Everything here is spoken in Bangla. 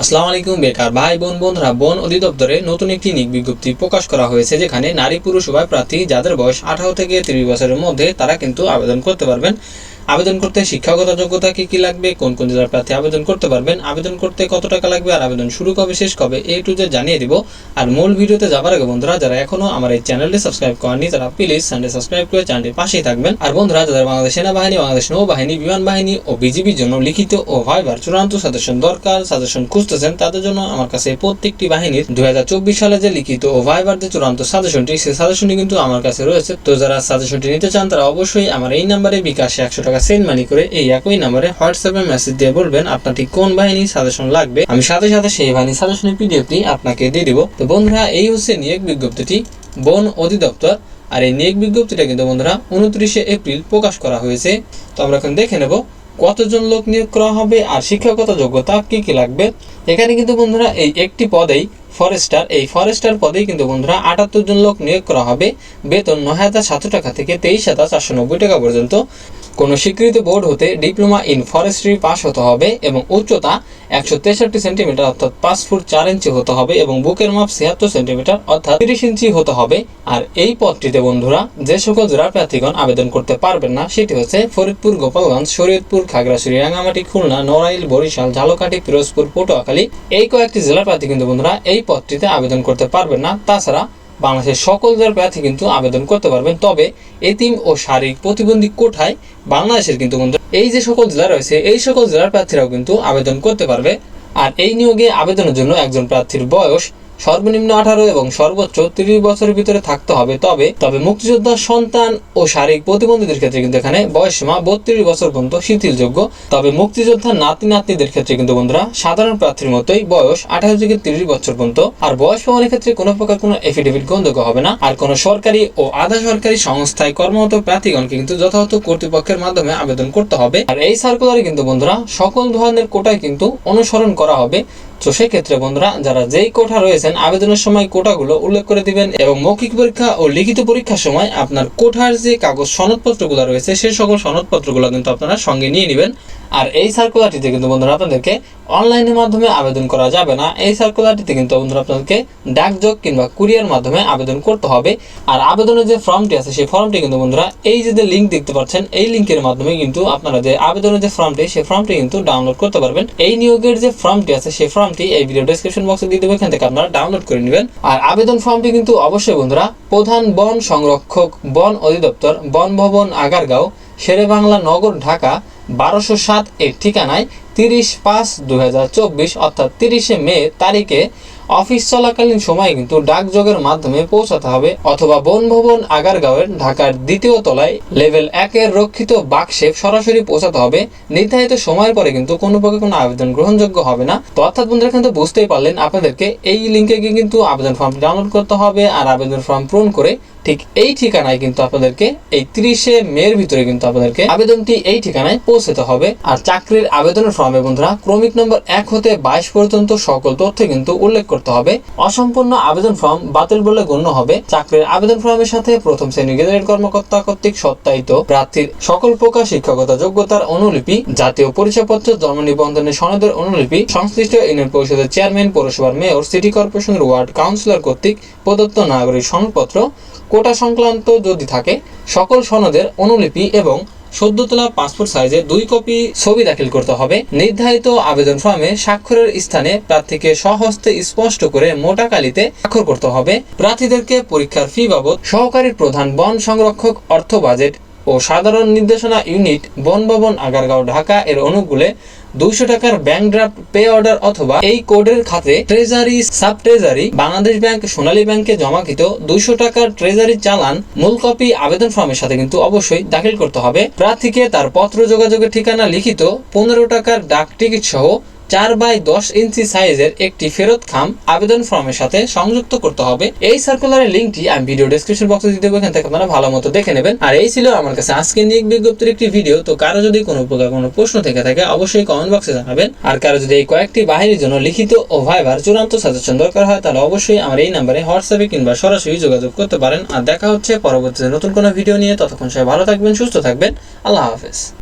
আসসালামু আলাইকুম, বেকার ভাই, বোন, বন্ধুরা। বন অধিদপ্তরে নতুন একটি নিক বিজ্ঞপ্তি প্রকাশ করা হয়েছে, যেখানে নারী পুরুষ উভয় প্রার্থী, যাদের বয়স আঠারো থেকে তিরিশ বছরের মধ্যে, তারা কিন্তু আবেদন করতে পারবেন। আবেদন করতে, শিক্ষাগত যোগ্যতা কি কি লাগবে, কোন কোন জেলার প্রার্থী আবেদন করতে পারবেন, আবেদন করতে কত টাকা লাগবে আর আবেদন শুরু, কবে, শেষ, কবে এই টু জেড জানিয়ে দিব। আর মূল ভিডিওতে যাবার আগে বন্ধুরা, যারা এখনও আমার এই চ্যানেলটি সাবস্ক্রাইব করেনি তারা প্লিজ চ্যানেলটি সাবস্ক্রাইব করে চ্যানেলটির পাশেই থাকবেন। আর বন্ধুরা, যাদের বাংলাদেশ সেনাবাহিনী, বাংলাদেশ নৌবাহিনী, বিমান বাহিনী ও বিজিবির জন্য লিখিত ও ভাইবার চূড়ান্ত সাজেশন দরকার, সাজেশন খুঁজতেছেন, তাদের জন্য আমার কাছে প্রত্যেকটি বাহিনীর দু হাজার চব্বিশ সালে যে লিখিত ও ভাইবার যে চূড়ান্ত সাজেশনটি সেই সাজেশনটি কিন্তু আমার কাছে রয়েছে। তো যারা সাজেশনটি নিতে চান, তারা অবশ্যই আমার এই নাম্বারে বিকাশে একশো টাকা সেন্ড মানি করে এই একই নাম্বারে হোয়াটসঅ্যাপে মেসেজ দিয়ে বলবেন আপনার ঠিক কোন বাহিনী সাজেশন লাগবে। আমি সাথে সাথে সেই বাহিনী সাজেশনের পিডিএফটি আপনাকে দিয়ে দিব। তো বন্ধুরা, এই হচ্ছে নিয়োগ বিজ্ঞপ্তিটি। বন অধিদপ্তর, আর এই নিয়োগ বিজ্ঞপ্তিটা কিন্তু বন্ধুরা উনত্রিশে এপ্রিল প্রকাশ করা হয়েছে। তো আমরা এখন দেখে নেব কতজন লোক নিয়োগ করা হবে আর শিক্ষাগত যোগ্যতা কি কি লাগবে। এখানে কিন্তু বন্ধুরা এই একটি পদেই ফরেস্টার এই ফরেস্টার পদেই কিন্তু বন্ধুরা আটাত্তর জন লোক নিয়োগ করা হবে। বেতন নয় হাজার সাতশো টাকা থেকে তেইশ হাজার চারশো নব্বই টাকা পর্যন্ত। কোনো স্বীকৃত বোর্ড হতে ডিপ্লোমা ইন ফরেস্ট্রি পাস হতে হবে এবং উচ্চতা একশো তেষট্টি সেন্টিমিটার, অর্থাৎ পাঁচ ফুট চার ইঞ্চি হতে হবে এবং বুকের মাপ ছিয়াত্তর সেন্টিমিটার, অর্থাৎ তিরিশ ইঞ্চি হতে হবে। আর এই পদটিতে বন্ধুরা, যে সকল জেলার প্রার্থীগণ আবেদন করতে পারবেন না, সেটি হচ্ছে ফরিদপুর, গোপালগঞ্জ, শরীয়তপুর, খাগড়াছড়ি রাঙামাটি খুলনা, নড়াইল, বরিশাল, ঝালকাঠি, পিরোজপুর, পটুয়াখালী এই কয়েকটি জেলার প্রার্থী কিন্তু বন্ধুরা, এই পদটিতে আবেদন করতে পারবেন না। তাছাড়া বাংলাদেশের সকল জেলার প্রার্থী কিন্তু আবেদন করতে পারবেন। তবে এতিম ও শারীরিক প্রতিবন্ধী কোঠায় বাংলাদেশের কিন্তু বন্ধু এই যে সকল জেলা রয়েছে, এই সকল জেলার প্রার্থীরাও কিন্তু আবেদন করতে পারবে। আর এই নিয়োগে আবেদনের জন্য একজন প্রার্থীর বয়স সর্বনিম্ন আঠারো এবং সর্বোচ্চ তিরিশ বছরের ভিতরে থাকতে হবে। তবে তবে মুক্তিযোদ্ধার সন্তান ও শারীরিক প্রতিবন্ধীদের ক্ষেত্রে কিন্তু এখানে বয়স সীমা বত্রিশ বছর পর্যন্ত শিথিলযোগ্য। তবে মুক্তিযোদ্ধার নাতি নাতনিদের ক্ষেত্রে কিন্তু বন্ধুরা, সাধারণ প্রার্থীর মতোই বয়স আঠারো থেকে তিরিশ বছর পর্যন্ত। আর বয়স প্রমাণের ক্ষেত্রে কোনো প্রকার কোনো এফিডেভিট গ্রহণযোগ্য হবে না। আর কোনো সরকারি ও আধা সরকারি সংস্থায় কর্মরত প্রার্থীগণকে কিন্তু যথাযথ কর্তৃপক্ষের মাধ্যমে আবেদন করতে হবে। আর এই সার্কুলারে কিন্তু বন্ধুরা, সকল ধরনের কোটায় কিন্তু অনুসরণ করা হবে। তো সেক্ষেত্রে বন্ধুরা, যারা যেই কোঠা রয়েছেন, আবেদনের সময় কোটাগুলো উল্লেখ করে দিবেন এবং মৌখিক পরীক্ষা ও লিখিত পরীক্ষার সময় আপনার কোঠার যে কাগজ সনদপত্রগুলো রয়েছে সেই সকল সনদপত্রগুলো কিন্তু আপনারা সঙ্গে নিয়ে নেবেন। আর এই সার্কুলারটিতে কিন্তু বন্ধুরা আপনাদেরকে অনলাইনের মাধ্যমে আবেদন করা যাবে না। এই সার্কুলারটিতে কিন্তু বন্ধুরা আপনাদেরকে ডাকযোগ কিংবা কুরিয়ার মাধ্যমে আবেদন করতে হবে। আর আবেদনের যে ফর্মটি আছে, সেই ফর্মটি কিন্তু বন্ধুরা এই যে লিঙ্ক দেখতে পাচ্ছেন, এই লিঙ্কের মাধ্যমে কিন্তু আপনারা যে আবেদনের যে ফর্মটি সেই ফর্মটি কিন্তু ডাউনলোড করতে পারবেন। এই নিয়োগের যে ফর্মটি আছে, সেই ফর্মটি এই ভিডিও ডেসক্রিপশন বক্সে দিয়ে দেবো, এখান থেকে আপনারা ডাউনলোড করে নেবেন। আর আবেদন ফর্মটি কিন্তু অবশ্যই বন্ধুরা প্রধান বন সংরক্ষক বন অধিদপ্তর বন ভবন আগারগাঁও শেরে বাংলা নগর, ঢাকা বারোশো সাত এর ঠিকানায় তিরিশ পাঁচ দু অর্থাৎ তিরিশে মে তারিখে অফিস চলাকালীন সময়ে কিন্তু ডাকযোগের মাধ্যমে পৌঁছাতে হবে অথবা বনভবন আগারগাঁওয়ের ঢাকার দ্বিতীয় তলায় লেভেল একের রক্ষিত বাক্সে সরাসরি পৌঁছাতে হবে। নির্ধারিত সময়ের পরে কিন্তু কোনো পক্ষে কোনো আবেদন গ্রহণযোগ্য হবে না। তো অর্থাৎ বন্ধুরা কিন্তু বুঝতেই পারলেন আপনাদেরকে এই লিঙ্কে গিয়ে কিন্তু আবেদন ফর্ম ডাউনলোড করতে হবে আর আবেদন ফর্ম পূরণ করে ঠিক এই ঠিকানায় কিন্তু আপনাদেরকে এই তিরিশে মের ভিতরে কিন্তু আপনাদেরকে আবেদনটি এই ঠিকানায় পৌঁছাতে হবে। আর চাকরির আবেদনের ফর্মে বন্ধুরা, ক্রমিক নম্বর এক হতে বাইশ পর্যন্ত সকল তথ্য কিন্তু উল্লেখ করতে হবে। অসম্পূর্ণ আবেদন ফর্ম বাতিল বলে গণ্য হবে। চাকরির আবেদন ফর্মের সাথে প্রথম শ্রেণির গেজেটেড কর্মকর্তা কর্তৃক সত্যায়িত প্রার্থীর সকল প্রকার শিক্ষাগত যোগ্যতার অনুলিপি, জাতীয় পরিচয়পত্র, জন্ম নিবন্ধনের সনদের অনুলিপি, সংশ্লিষ্ট ইউনিয়ন পরিষদের চেয়ারম্যান, পৌরসভার মেয়র, সিটি কর্পোরেশনের ওয়ার্ড কাউন্সিলর কর্তৃক প্রদত্ত নাগরিক সনদপত্র কোটা সংক্রান্ত যদি থাকে, সকল সনদের অনুলিপি এবং সদ্য তোলা পাসপোর্ট সাইজে দুই কপি ছবি দাখিল করতে হবে। নির্ধারিত আবেদন ফর্মে স্বাক্ষরের স্থানে প্রার্থীকে সহস্তে স্পষ্ট করে মোটা কালিতে স্বাক্ষর করতে হবে। প্রার্থীদেরকে পরীক্ষার ফি বাবদ সহকারী প্রধান বন সংরক্ষক, অর্থ বাজেট ও সাধারণ নির্দেশনা ইউনিট বন ভবন আগারগাঁও, ঢাকা এর অনুকূলে দুইশো টাকার ব্যাংক ড্রাফট পে অর্ডার অথবা এই কোডের খাতে treasury sub treasury Bangladesh bank Sonali ব্যাংকে জমাকৃত দুইশো টাকার ট্রেজারি চালান মূল কপি আবেদন ফর্মের সাথে কিন্তু অবশ্যই দাখিল করতে হবে। প্রার্থীকে তার পত্র, যোগাযোগের ঠিকানা লিখিত পনেরো টাকার ডাক টিকিট সহ চার বাই দশ ইঞ্চি সাইজের একটি ফেরত খাম আবেদন ফর্মের সাথে সংযুক্ত করতে হবে। এই সার্কুলারের লিঙ্কটি আমি ভিডিও ডেসক্রিপশন বক্সে দিয়ে দেবো, এখান থেকে আপনারা ভালো মতো দেখে নেবেন। আর এই ছিল আমার কাছে আজকে নিয়োগ বিজ্ঞপ্তির একটি ভিডিও তো কারও যদি কোনো প্রকার কোনো প্রশ্ন থেকে থাকে অবশ্যই কমেন্ট বক্সে জানাবেন। আর কারও যদি এই কয়েকটি বাহিনীর জন্য লিখিত ও ভাইবার চূড়ান্ত সাজেশন দরকার হয়, তাহলে অবশ্যই আমার এই নাম্বারে হোয়াটসঅ্যাপে কিংবা সরাসরি যোগাযোগ করতে পারেন। আর দেখা হচ্ছে পরবর্তীতে নতুন কোনো ভিডিও নিয়ে। ততক্ষণ সবাই ভালো থাকবেন, সুস্থ থাকবেন। আল্লাহ হাফেজ।